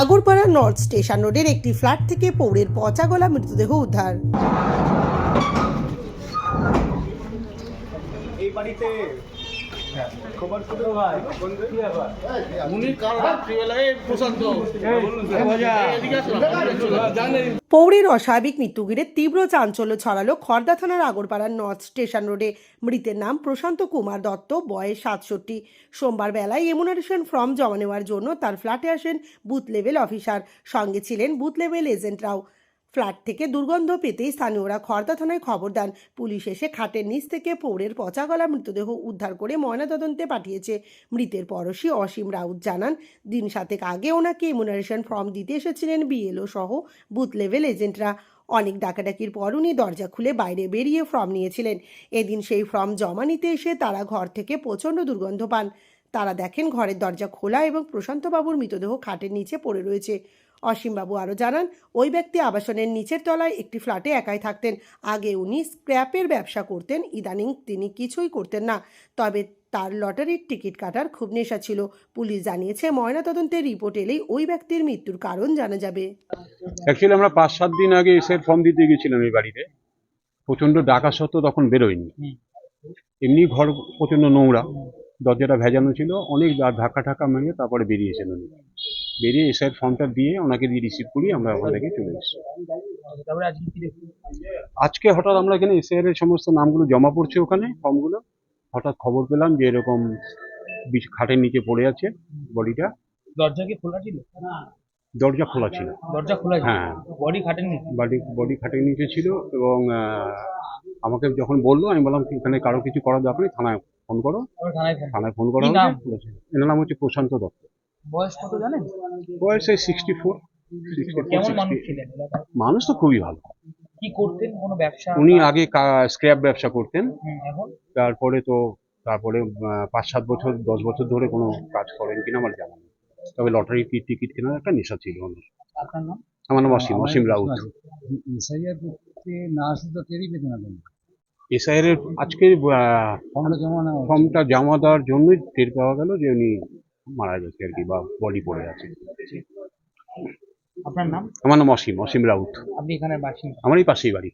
Agarpara north station রোডের একটি flat থেকে পৌরের পচা গলা মৃতদেহ উদ্ধার। এই বাড়িতে পৌড়ের অস্বাভাবিক মৃত্যু ঘিরে তীব্র চাঞ্চল্য ছড়ালো খর্দা থানার আগরপাড়ার নর্থ স্টেশন রোডে। মৃতের নাম প্রশান্ত কুমার দত্ত, বয়স সাতষট্টি। সোমবার বেলায় এমুনারেশন ফর্ম জমা নেওয়ার জন্য তার ফ্ল্যাটে আসেন বুথ লেভেল অফিসার। সঙ্গে ছিলেন বুথ লেভেল এজেন্টরাও ফ্ল্যাট থেকে দুর্গন্ধ পেতেই স্থানীয়রা খর্দা থানায় খবর দেন। পুলিশ এসে খাটের নিচ থেকে পৌড়ের পচা গলা মৃতদেহ উদ্ধার করে ময়নাতদন্তে পাঠিয়েছে। মৃতের পরশী অসীম রাউত জানান, দিন সাতেক আগে ওনাকে ইমুনারেশন ফর্ম দিতে এসেছিলেন বিএলও সহ বুথ লেভেল এজেন্টরা অনেক ডাকাডাকির পর উনি দরজা খুলে বাইরে বেরিয়ে ফর্ম নিয়েছিলেন। এদিন সেই ফর্ম জমা নিতে এসে তারা ঘর থেকে প্রচণ্ড দুর্গন্ধ পান। তারা দেখেন ঘরের দরজা খোলা এবং প্রশান্তবাবুর মৃতদেহ খাটের নিচে পড়ে রয়েছে। অসীমবাবু আরও জানান ওই ব্যক্তি আবাসনের নিচের তলায় একটি ফ্ল্যাটে একাই থাকতেন। আগে উনি স্ক্র্যাপের ব্যবসা করতেন ইদানিং তিনি কিছুই করতেন না। তবে তার লটারির টিকিট কাটার খুব নেশা ছিল। পুলিশ জানিয়েছে ময়নাতদন্তের রিপোর্ট এলেই ওই ব্যক্তির মৃত্যুর কারণ জানা যাবে। অ্যাকচুয়ালি আমরা পাঁচ সাত দিন আগে এসের ফর্ম দিতে গেছিলাম এই বাড়িতে। প্রচণ্ড ডাকা সত্ত্বেও তখন বেরোয়নি। এমনি ঘর প্রচণ্ড নোংরা। দরজাটা ভেজানো ছিল অনেক ধাক্কা ঠাক্কা মেরে তারপরে বেরিয়েছেন উনি বেরিয়ে এসআইয়ের ফর্মটা দিয়ে ওনাকে দিয়ে রিসিভ করি আমরা ওখান থেকে চলে এসেছি। আজকে হঠাৎ আমরা এখানে এসআইয়ের এর সমস্ত নামগুলো জমা পড়ছে ওখানে ফর্মগুলো। হঠাৎ খবর পেলাম যে এরকম খাটের নিচে পড়ে আছে বডিটা। দরজা কি খোলা ছিল? দরজা খোলা ছিল। দরজা খোলা হ্যাঁ। বডি খাটেননি বডি বডি খাটের নিচে ছিল এবং আমাকে যখন বলল আমি বললাম এখানে কারও কিছু করার দরকার নেই থানায় ফোন করো। থানায় ফোন। করা নাম? এনার নাম হচ্ছে প্রশান্ত দত্ত। বয়স কত জানেন? বয়স এই সিক্সটি ফোর মানুষ ছিলেন? এলাকায়? মানুষ তো খুবই ভালো। কি করতেন? কোনো ব্যবসা? উনি আগে স্ক্র্যাপ ব্যবসা করতেন। তারপরে তো তারপরে পাঁচ সাত বছর দশ বছর ধরে কোনো কাজ করেন কিনা আমার জানা নেই। তবে লটারি টিকিট কেনার একটা নেশা ছিল আমার। নাম? অসীম অসীম রাউত। করতে না আসলে তো টেরই পেতে না এসআইআর এর আজকে ফর্মটা জমা না ফর্মটা জমা দেওয়ার জন্যই টের পাওয়া গেল যে উনি মারা গেছে আর কি বা বডি পড়ে আছে। আপনার নাম? আমার নাম অসীম অসীম রাউত। আপনি এখানে বাসিন্দা? আমারই পাশেই বাড়ি।